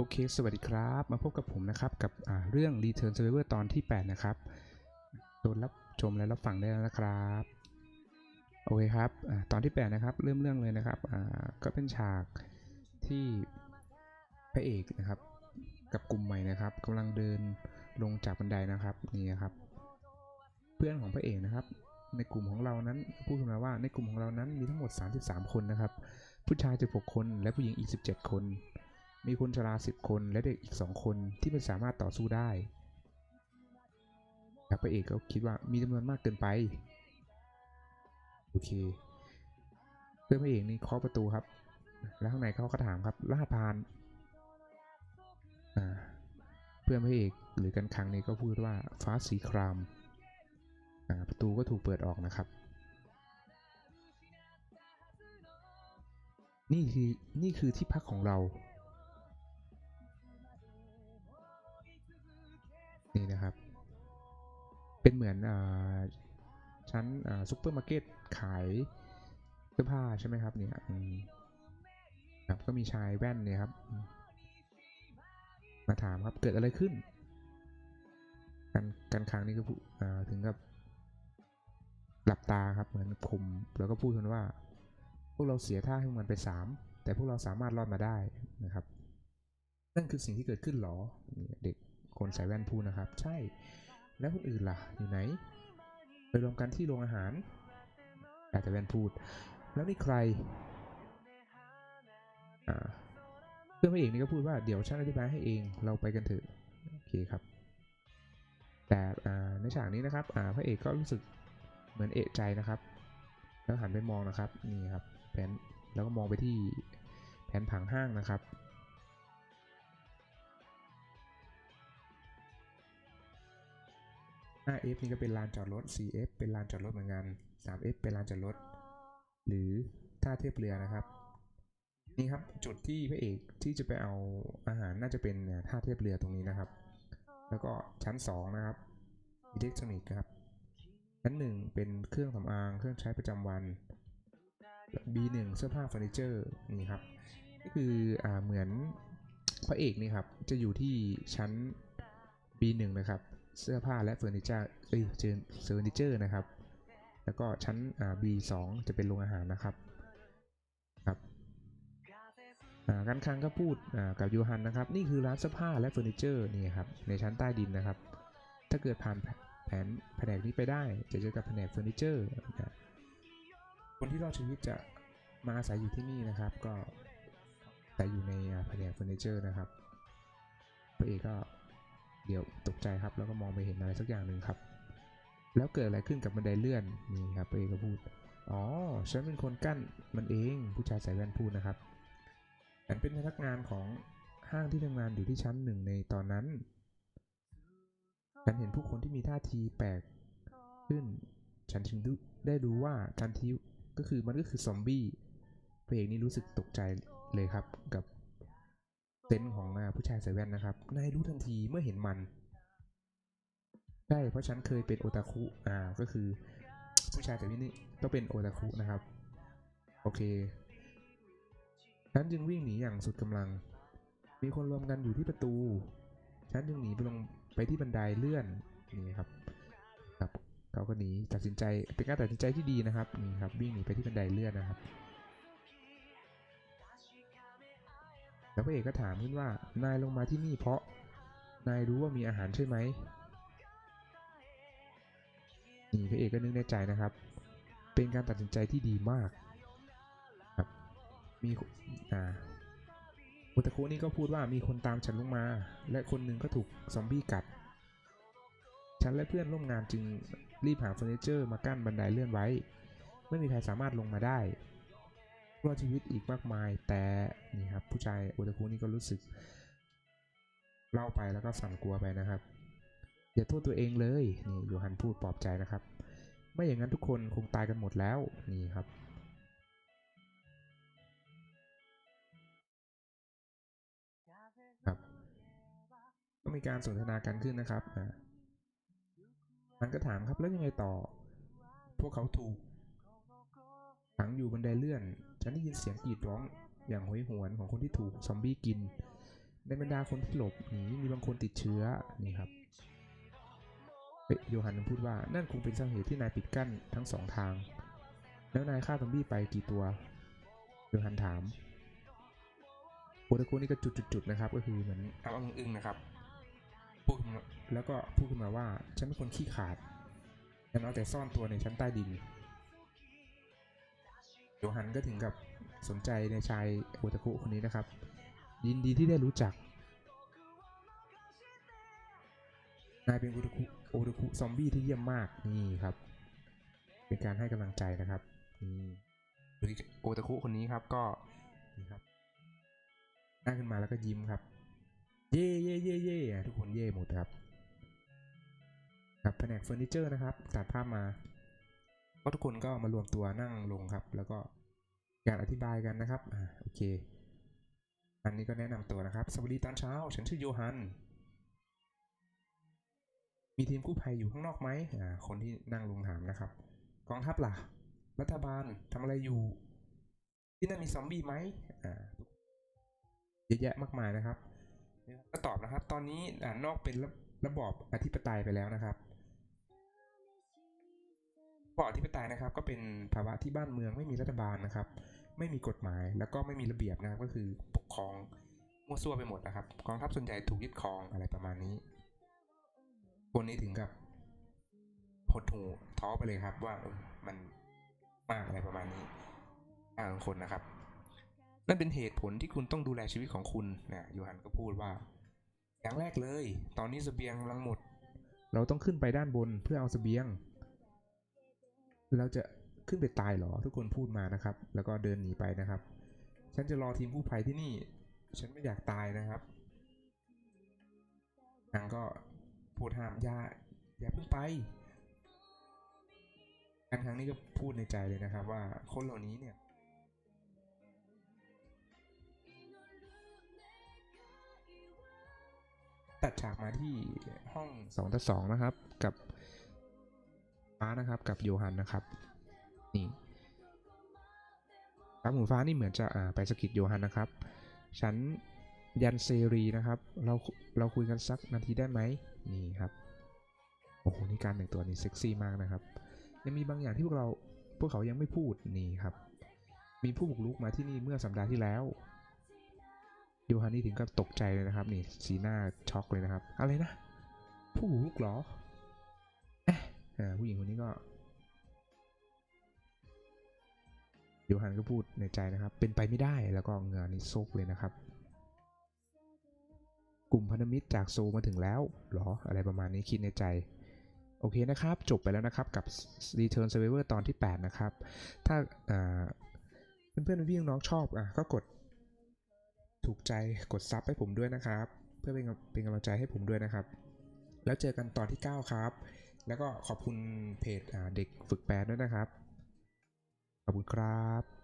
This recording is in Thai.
โอเค สวัสดีครับ มาพบกับผมนะครับ กับเรื่อง Return Survivor ตอนที่ 8 นะครับ โดนรับชมและรับฟังได้แล้วนะครับ โอเคครับอตอนที่ 8 นะครับ เริ่มเรื่องเลยนะครับก็เป็นฉากที่พระเอกนะครับ กับกลุ่มใหม่นะครับกำลังเดินลงจากบันไดนะครับ นี่นะครับ เพื่อนของพระเอกนะครับ ในกลุ่มของเรานั้นพูดขึ้นมาว่าในกลุ่มของเรานั้นมีทั้งหมด 33 คนนะครับ ผู้ชาย 16 คน และผู้หญิงอีก 17 คน มีคนชรา10คนและเด็กอีก2คนที่ไม่สามารถต่อสู้ได้แต่พระเอกก็คิดว่ามีจำนวนมากเกินไป โอเคเพื่อนพระเอกนี่เคาะประตูครับ แล้วข้างในเขาก็ถามครับรหัสผ่านเพื่อนพระเอกหรือกันคังนี่ก็พูดว่าฟ้าสีครามประตูก็ถูกเปิดออกนะครับ นี่คือนี่คือที่พักของเรา นี่นะครับ เป็นเหมือนอชั้นซุปเปอร์มาร์เก็ตขายเสื้อผ้าใช่ไหมครับเนี่ยครับก็มีชายแว่นเนี่ยครับ มาถามครับเกิดอะไรขึ้นกันกันครั้งนี้ก็พูดถึงกับหลับตาครับเหมือนคุมแล้วก็พูดกันว่า พวกเราเสียท่าให้มันไปสามแต่พวกเราสามารถรอดมาได้นะครับ นั่นคือสิ่งที่เกิดขึ้นหรอเด็ก คนใส่แว่นพูดนะครับ ใช่ แล้วคนอื่นล่ะ อยู่ไหน ไปรวมกันที่โรงอาหารอาจจะแว่นพูด แล้วนี่ใครอ่าเพื่อนพระเอกนี่ก็พูดว่าเดี๋ยวฉันอธิบายให้เองเราไปกันเถอะโอเคครับ แต่อ่าในฉากนี้นะครับอ่าพระเอกก็รู้สึกเหมือนเอะใจนะครับ แล้วหันไปมองนะครับนี่ครับแผนแล้วก็มองไปที่แผนผังห้างนะครับ 5F นี่ก็เป็นลานจอดรถ 4F เป็นลานจอดรถเหมือนกัน 3F เป็นลานจอดรถ หรือท่าเทียบเรือนะครับ นี่ครับจุดที่พระเอกที่จะไปเอาอาหารน่าจะเป็นเนี่ยท่าเทียบเรือตรงนี้นะครับ แล้วก็ชั้น 2 นะครับอิเล็กทรอนิกส์ครับชั้น 1 เป็นเครื่องสำอางเครื่องใช้ประจำวัน B1 เสื้อผ้าเฟอร์นิเจอร์นี่ครับก็คืออ่าเหมือนพระเอกนี่ครับจะอยู่ที่ชั้น B1 นะครับ เสื้อผ้าและเฟอร์นิเจอร์เอ้ยเฟอร์นิเจอร์นะครับ แล้วก็ชั้นอ่า B2 จะเป็นโรงอาหารนะครับครับอ่ากันคังก็พูดอ่ากับยูฮันนะครับ นี่คือร้านเสื้อผ้าและเฟอร์นิเจอร์นี่ครับในชั้นใต้ดินนะครับ ถ้าเกิดผ่านแผนแผนกนี้ไปได้ จะเจอกับแผนกเฟอร์นิเจอร์นะคนที่รอดชีวิตจะมาอาศัยอยู่ที่นี่นะครับ ก็แต่อยู่ในแผนกเฟอร์นิเจอร์นะครับพระเอกก็ เดียวตกใจครับ แล้วก็มองไปเห็นอะไรสักอย่างหนึ่งครับ แล้วเกิดอะไรขึ้นกับบันไดเลื่อนนี่ครับเอก็พูดอ๋อฉันเป็นคนกั้นมันเองผู้ชายใส่แว่นพูดนะครับฉันเป็นพนักงานของห้างที่ทำงานอยู่ที่ชั้นหนึ่งในตอนนั้นฉันเห็นผู้คนที่มีท่าทีแปลกขึ้นฉันจึงได้รู้ว่าการที่ก็คือมันก็คือซอมบี้พระเอกนี่รู้สึกตกใจเลยครับกับ เซนส์ของอผู้ชายใส่แว่นนะครับ นายรู้ทันทีเมื่อเห็นมัน ใช่ เพราะฉันเคยเป็นโอตาคุ อ่า ก็คือ ผู้ชายแต่ที่นี่ต้องเป็นโอตาคุนะครับ โอเค ฉันจึงวิ่งหนีอย่างสุดกำลัง มีคนรวมกันอยู่ที่ประตู ฉันจึงหนีไปลงไปที่บันไดเลื่อน นี่ครับครับเขาก็หนีตัดสินใจเป็นการตัดสินใจที่ดีนะครับ นี่ครับ วิ่งหนีไปที่บันไดเลื่อนนะครับ แล้วพระเอกก็ถามขึ้นว่า นายลงมาที่นี่เพราะ นายรู้ว่ามีอาหารใช่ไหมนี่พระเอกก็นึกในใจนะครับ เป็นการตัดสินใจที่ดีมากครับมีอ่าอุตะคุนี่ก็พูดว่ามีคนตามฉันลงมา และคนหนึ่งก็ถูกซอมบี้กัด ฉันและเพื่อนร่วมงานจึงรีบหาเฟอร์นิเจอร์มากั้นบันไดเลื่อนไว้ ไม่มีใครสามารถลงมาได้ รอดชีวิตอีกมากมาย แต่นี่ครับผู้ชายโอตาคุนี่ก็รู้สึกเล่าไปแล้วก็สั่นกลัวไปนะครับ อย่าโทษตัวเองเลยนี่โยฮันพูดปลอบใจนะครับ ไม่อย่างนั้นทุกคนคงตายกันหมดแล้วนี่ครับครับก็มีการสนทนากันขึ้นนะครับอ่ามันก็ถามครับแล้วยังไงต่อ พวกเขาถูกขังอยู่บันไดเลื่อน ฉันได้ยินเสียงกรีดร้องอย่างโหยหวนของคนที่ถูกซอมบี้กิน ในบรรดาคนที่หลบหนีมีบางคนติดเชื้อนี่ครับเฮ้ยโยฮันพูดว่านั่นคงเป็นสาเหตุที่นายปิดกั้นทั้งสองทาง แล้วนายฆ่าซอมบี้ไปกี่ตัวโยฮันถามโอตาคุนี่ก็จุดๆๆนะครับก็คือเหมือนอ้างอึ้งๆนะครับพูดขึ้นมาแล้วก็พูดขึ้นมาว่าฉันเป็นคนขี้ขลาดฉันเอาแต่ซ่อนตัวในชั้นใต้ดิน โยฮันก็ถึงกับสนใจในชายโอตาคุคนนี้นะครับ ยินดีที่ได้รู้จัก นายเป็นโอตาคุโอตาคุซอมบี้ที่เยี่ยมมากนี่ครับ เป็นการให้กำลังใจนะครับนี่โอตาคุคนนี้ครับก็นี่ครับนั่งขึ้นมาแล้วก็ยิ้มครับ เย่เย่เย่เย่ทุกคนเย่หมดครับครับแผนกเฟอร์นิเจอร์นะครับตัดภาพมา ก็ทุกคนก็มารวมตัวนั่งลงครับ แล้วก็การอธิบายกันนะครับอ่าโอเค อันนี้ก็แนะนำตัวนะครับ สวัสดีตอนเช้า ฉันชื่อโยฮัน มีทีมกู้ภัยอยู่ข้างนอกไหมอ่าคนที่นั่งลงถามนะครับ กองทัพล่ะ รัฐบาลทำอะไรอยู่ ที่นั่นมีซอมบี้ไหมอ่าเยอะแยะมากมายนะครับ ก็ตอบนะครับ ตอนนี้อ่านอกเป็นระระบอบอธิปไตยไปแล้วนะครับ ระบออธิปไตยนะครับ ก็เป็นภาวะที่บ้านเมืองไม่มีรัฐบาลนะครับ ไม่มีกฎหมายแล้วก็ไม่มีระเบียบนะครับก็คือปกครองมั่วซั่วไปหมดนะครับกองทัพส่วนใหญ่ถูกยึดครองอะไรประมาณนี้ คนนี้ถึงกับหดหูท้อไปเลยครับว่ามันมากอะไรประมาณนี้บางคนนะครับ นั่นเป็นเหตุผลที่คุณต้องดูแลชีวิตของคุณนะโยฮันก็พูดว่า อย่างแรกเลย ตอนนี้สเสบียงกำลังหมด เราต้องขึ้นไปด้านบนเพื่อเอาสเสบียง เราจะขึ้นไปตายเหรอทุกคนพูดมานะครับ แล้วก็เดินหนีไปนะครับ ฉันจะรอทีมกู้ภัยที่นี่ ฉันไม่อยากตายนะครับนางก็พูดห้ามอย่าอย่าเพิ่งไปการครั้งนี้ก็พูดในใจเลยนะครับ ว่าคนเหล่านี้เนี่ยตัดฉากมาที่ห้อง2ต่อ2นะครับ กับ ฟ้านะครับกับโยฮันนะครับนี่ครับหมูฟ้านี่เหมือนจะอ่าไปสกิดโยฮันนะครับ ฉันยันเซรีนะครับ เราเราคุยกันสักนาทีได้ไหมนี่ครับโอ้โหนี่การแต่งตัวนี่เซ็กซี่มากนะครับยังมีบางอย่างที่พวกเราพวกเขายังไม่พูดนี่ครับ มีผู้บุกรุกมาที่นี่เมื่อสัปดาห์ที่แล้วโยฮันนี่ถึงกับตกใจเลยนะครับ นี่สีหน้าช็อกเลยนะครับ อะไรนะ ผู้บุกรุกเหรอ ผู้หญิงคนนี้ก็โยฮันก็พูดในใจนะครับ เป็นไปไม่ได้แล้วก็เงานนี่ซกเลยนะครับ กลุ่มพันธมิตรจากโซมาถึงแล้วเหรออะไรประมาณนี้คิดในใจโอเคนะครับ จบไปแล้วนะครับกับ Return Survivor ตอนที่ 8 นะครับ ถ้าอ่าเพื่อนๆพี่น้องชอบอะก็กดถูกใจกดซับให้ผมด้วยนะครับ เพื่อเป็นกำเป็นกำลังใจให้ผมด้วยนะครับ แล้วเจอกันตอนที่ 9 ครับ แล้วก็ขอบคุณเพจเด็กฝึกแปลด้วยนะครับ ขอบคุณครับ